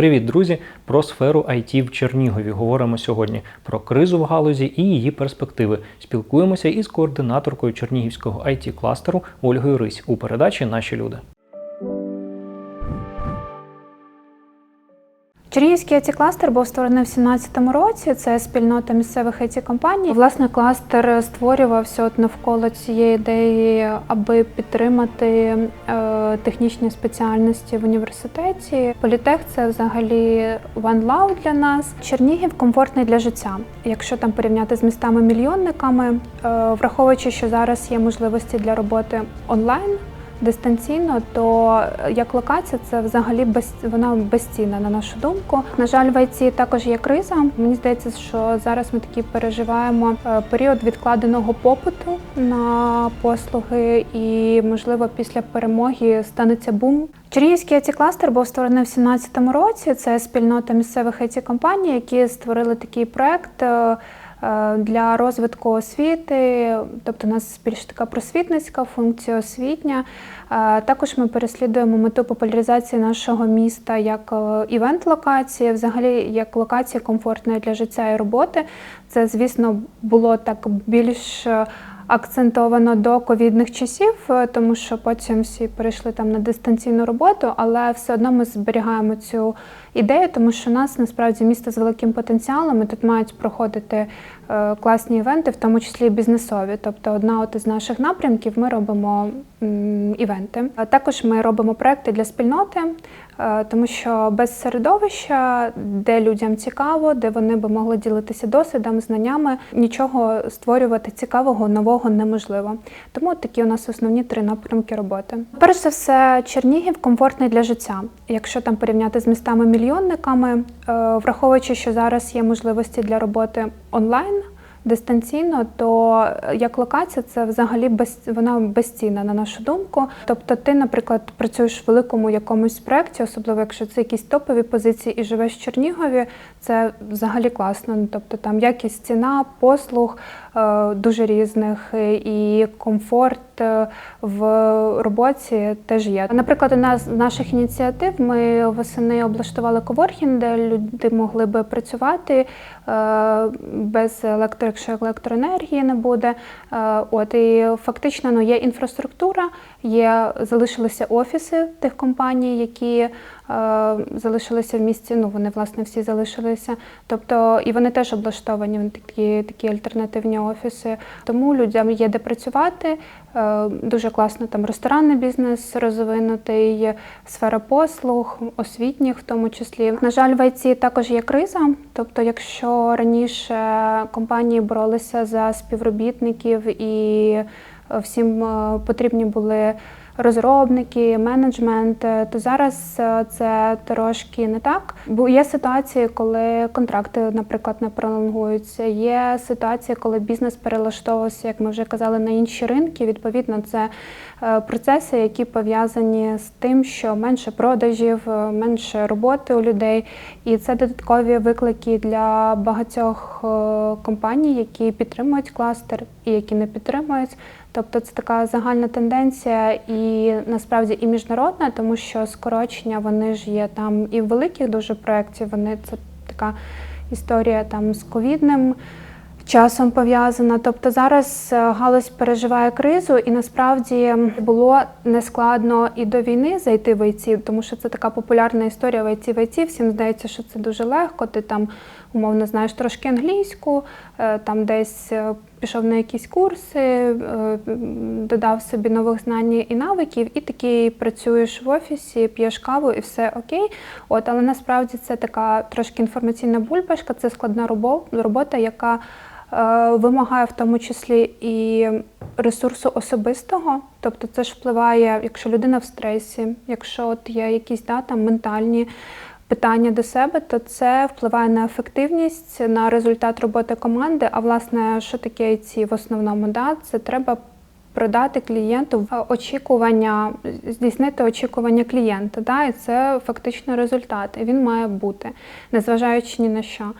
Привіт, друзі! Про сферу IT в Чернігові говоримо сьогодні про кризу в галузі і її перспективи. Спілкуємося із координаторкою Чернігівського it кластеру Ольгою Рись у передачі Наші люди. Чернігівський it кластер був створений в 2017 році. Це спільнота місцевих it компаній. Власне, кластер створювався от навколо цієї ідеї, аби підтримати е, технічні спеціальності в університеті. Політех це взагалі one love для нас. Чернігів комфортний для життя. Якщо там порівняти з містами-мільйонниками, е, враховуючи, що зараз є можливості для роботи онлайн дистанційно, то як локація це взагалі без вона безцінна на нашу думку. На жаль, в ІТ також є криза. Мені здається, що зараз ми такі переживаємо е, період відкладеного попиту на послуги, і можливо після перемоги станеться бум. Чернігівський it кластер був створений в 2017 році. Це спільнота місцевих it компаній, які створили такий проект. Е, Для розвитку освіти, тобто у нас більш така просвітницька функція освітня. Е, Також ми переслідуємо мету популяризації нашого міста як е, івент-локації, взагалі як локація комфортної для життя і роботи. Це, звісно, було так більш акцентовано до ковідних часів, тому що потім всі перейшли там на дистанційну роботу, але все одно ми зберігаємо цю ідею, тому що у нас насправді місто з великим потенціалом. і Тут мають проходити е, класні івенти, в тому числі і бізнесові. Тобто, одна от із наших напрямків ми робимо івенти. А також ми робимо проекти для спільноти, е, тому що без середовища, де людям цікаво, де вони би могли ділитися досвідом, знаннями, нічого створювати цікавого, нового неможливо. Тому такі у нас основні три напрямки роботи. Перш за все, Чернігів комфортний для життя. Якщо там порівняти з містами-мільйонниками, е, враховуючи, що зараз є можливості для роботи онлайн. Дистанційно, то як локація це взагалі без вона безцінна на нашу думку. Тобто, ти, наприклад, працюєш в великому якомусь проєкті, особливо якщо це якісь топові позиції і живеш в Чернігові, це взагалі класно. Ну, Тобто там якість ціна, послуг е, дуже різних е, і комфорт е, в роботі теж є. Наприклад, нас з наших ініціатив ми восени облаштували коворкінг, де люди могли би працювати без електро, якщо електроенергії не буде. От і фактично ну, є інфраструктура, є залишилися офіси тих компаній, які залишилися в місті. Ну вони власне всі залишилися. Тобто і вони теж облаштовані в такі, такі альтернативні офіси. Тому людям є де працювати. Е, Дуже класно там ресторанний бізнес розвинутий, сфера послуг, освітніх в тому числі. На жаль, в ІТ також є криза. Тобто, якщо раніше компанії боролися за співробітників і всім е, потрібні були розробники, менеджмент, е, то зараз е, це трошки не так. Бо є ситуації, коли контракти, наприклад, не пролонгуються. Є ситуації, коли бізнес перелаштовувався, як ми вже казали, на інші ринки. Відповідно, це е, процеси, які пов'язані з тим, що менше продажів, менше роботи у людей, і це додаткові виклики для багатьох компаній, які підтримують кластер і які не підтримують. Тобто це така загальна тенденція і насправді і міжнародна, тому що скорочення вони ж є там і в великих дуже проєктів. Вони це така історія там з ковідним часом пов'язана. Тобто зараз е, галузь переживає кризу, і насправді було нескладно і до війни зайти в ІТ, тому що це така популярна історія в ІТ в ІТ. Всім здається, що це дуже легко. Ти там умовно знаєш трошки англійську, е, там десь е, пішов на якісь курси, е, додав собі нових знань і навиків, і такий працюєш в офісі, п'єш каву і все окей. От, але насправді це така трошки інформаційна бульбашка, це складна робота, яка вимагає в тому числі і ресурсу особистого. Тобто це ж впливає, якщо людина в стресі, якщо от є якісь да, там, ментальні питання до себе, то це впливає на ефективність, на результат роботи команди. А власне, що таке ці в основному? Да? Це треба продати клієнту очікування, здійснити очікування клієнта. Да? І це фактично результат. І він має бути, незважаючи ні на що.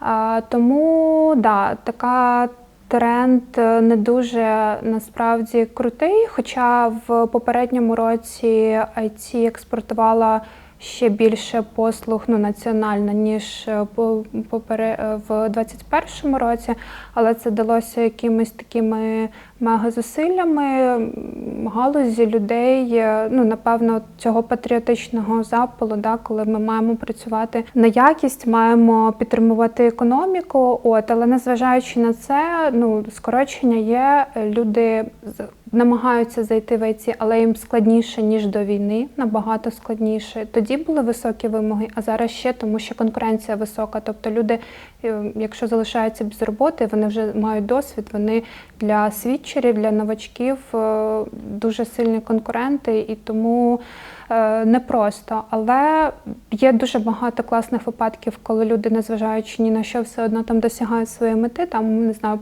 А, тому да, така тренд е, не дуже насправді крутий. Хоча в попередньому році IT експортувала ще більше послуг ну, національно, ніж е, е, в 2021 році, але це далося якимись такими мегазусиллями галузі людей, е, ну напевно, цього патріотичного запалу, да, коли ми маємо працювати на якість, маємо підтримувати економіку. От, але незважаючи на це, ну скорочення є. Люди намагаються зайти в ІТ, але їм складніше ніж до війни, набагато складніше. Тоді були високі вимоги, а зараз ще тому, що конкуренція висока. Тобто люди, е, якщо залишаються без роботи, вони вже мають досвід. Вони для свідчерів, для новачків е, дуже сильні конкуренти, і тому непросто. Але є дуже багато класних випадків, коли люди, незважаючи ні на що, все одно там досягають своєї мети. Там не знаю,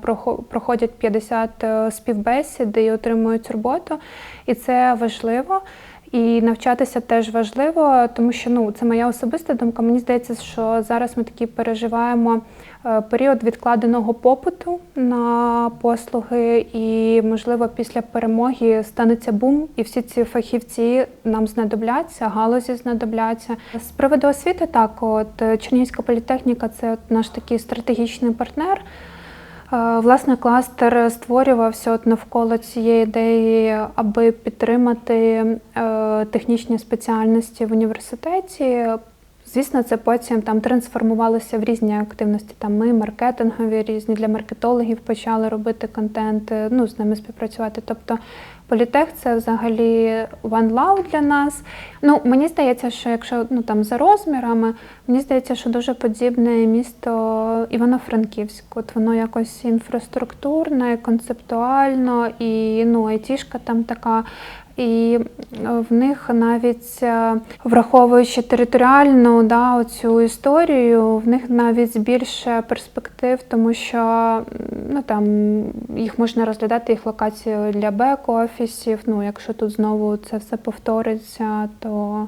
проходять 50 е, співбесід і отримують роботу, і це важливо. І навчатися теж важливо, тому що ну це моя особиста думка. Мені здається, що зараз ми такі переживаємо е, період відкладеного попиту на послуги, і можливо після перемоги станеться бум, і всі ці фахівці нам знадобляться, галузі знадобляться. З приводу освіти, так от е, Чернігівська політехніка це от наш такий стратегічний партнер. Е, Власне, кластер створювався от навколо цієї ідеї, аби підтримати е, технічні спеціальності в університеті. Звісно, це потім там трансформувалося в різні активності. Там ми маркетингові різні для маркетологів почали робити контент, е, ну з ними співпрацювати. Тобто політех це взагалі one love для нас. Ну мені здається, що якщо ну там за розмірами, мені здається, що дуже подібне місто Івано-Франківськ. От воно якось інфраструктурне, концептуально, і ну айтішка там така. І е, в них навіть е, враховуючи територіальну да, оцю історію, в них навіть більше перспектив, тому що ну, там, їх можна розглядати їх локацію для бек-офісів. Ну, якщо тут знову це все повториться, то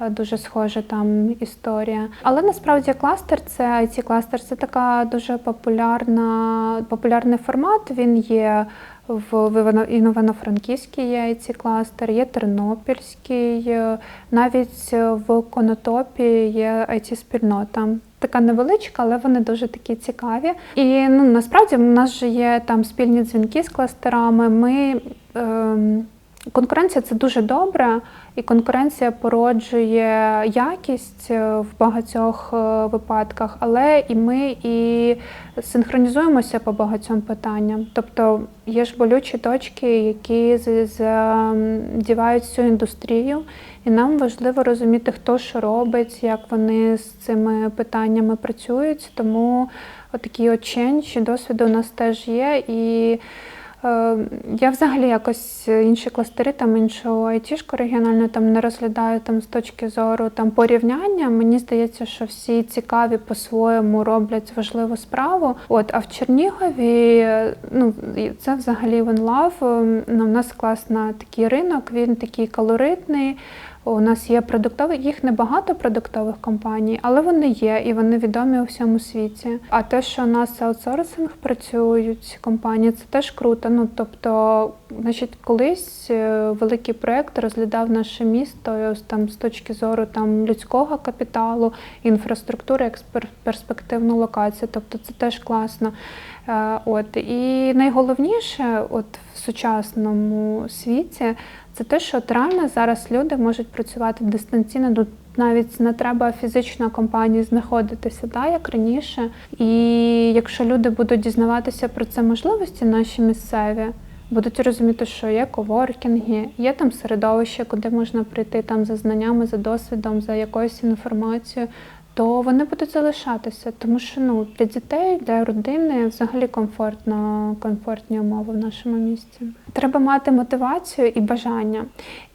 е, дуже схожа там історія. Але насправді кластер це it кластер це така дуже популярна, популярний формат. Він є в в Івано- Івано-Франківській є it кластер, є Тернопільський, е, навіть в Конотопі є it спільнота Така невеличка, але вони дуже такі цікаві. І ну насправді в нас же є там спільні дзвінки з кластерами. Ми Конкуренція це дуже добре, і конкуренція породжує якість е, в багатьох е, випадках, але і ми і синхронізуємося по багатьом питанням. Тобто є ж болючі точки, які задівають всю індустрію, і нам важливо розуміти, хто що робить, як вони з цими питаннями працюють. Тому отакий от ченч досвіду у нас теж є. І Я взагалі якось інші кластери, там іншу айтішку регіональну там не розглядаю там з точки зору там порівняння. Мені здається, що всі цікаві по-своєму роблять важливу справу. От а в Чернігові е, ну це взагалі One Love. Ем, ну, У нас класна такий ринок, він такий калоритний. У нас є продуктові, їх небагато продуктових компаній, але вони є і вони відомі у всьому світі. А те, що у нас аутсорсинг працюють компанії, це теж круто. Ну тобто, значить, колись е, великий проект розглядав наше місто ось там з точки зору там людського капіталу, інфраструктури, як пер- перспективну локацію. Тобто, це теж класно. Е, От і найголовніше, от в сучасному світі, це те, що от реально зараз люди можуть працювати дистанційно. Тут навіть не треба фізично компанії знаходитися, да, як раніше. І якщо люди будуть дізнаватися про це можливості, наші місцеві. Будуть розуміти, що є коворкінги, є там середовище, куди можна прийти там за знаннями, за досвідом, за якоюсь інформацією, то вони будуть залишатися, тому що ну для дітей, для родини взагалі комфортно, комфортні умови в нашому місті. Треба мати мотивацію і бажання.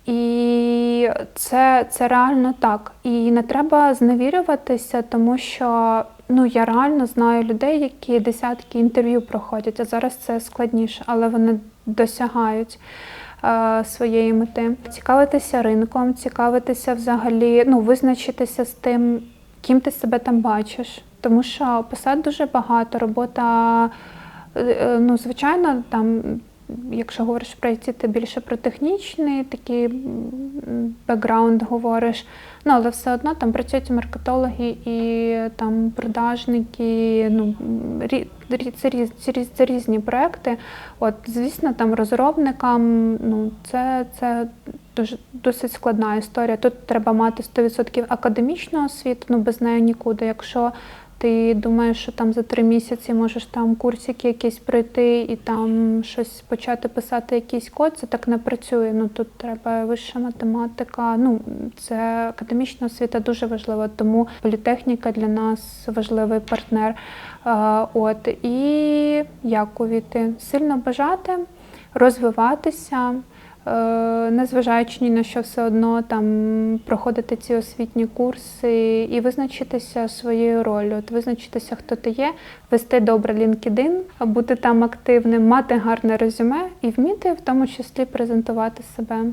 І це, це реально так. І не треба зневірюватися, тому що ну я реально знаю людей, які десятки інтерв'ю проходять, а зараз це складніше, але вони досягають е, своєї мети. Цікавитися ринком, цікавитися взагалі, ну визначитися з тим, ким ти себе там бачиш. Тому що посад дуже багато, робота, е, е, ну, звичайно, там якщо говориш про IT, ти більше про технічний такий бекграунд говориш. Ну, але все одно там працюють маркетологи і там продажники. Ну, це, різ, це, це різні проекти. От, звісно, там розробникам ну, це, це дуже досить складна історія. Тут треба мати 100% академічну освіту, ну без неї нікуди. Якщо ти думаєш, що там за три місяці можеш там курсики якісь пройти і там щось почати писати якийсь код, це так не працює. Ну тут треба вища математика. Ну це академічна освіта дуже важлива, тому політехніка для нас важливий партнер. От і як увійти? Сильно бажати, розвиватися. Е, Незважаючи ні на що все одно там проходити ці освітні курси і визначитися своєю ролью, от визначитися, хто ти є, вести добре LinkedIn, бути там активним, мати гарне резюме і вміти в тому числі презентувати себе.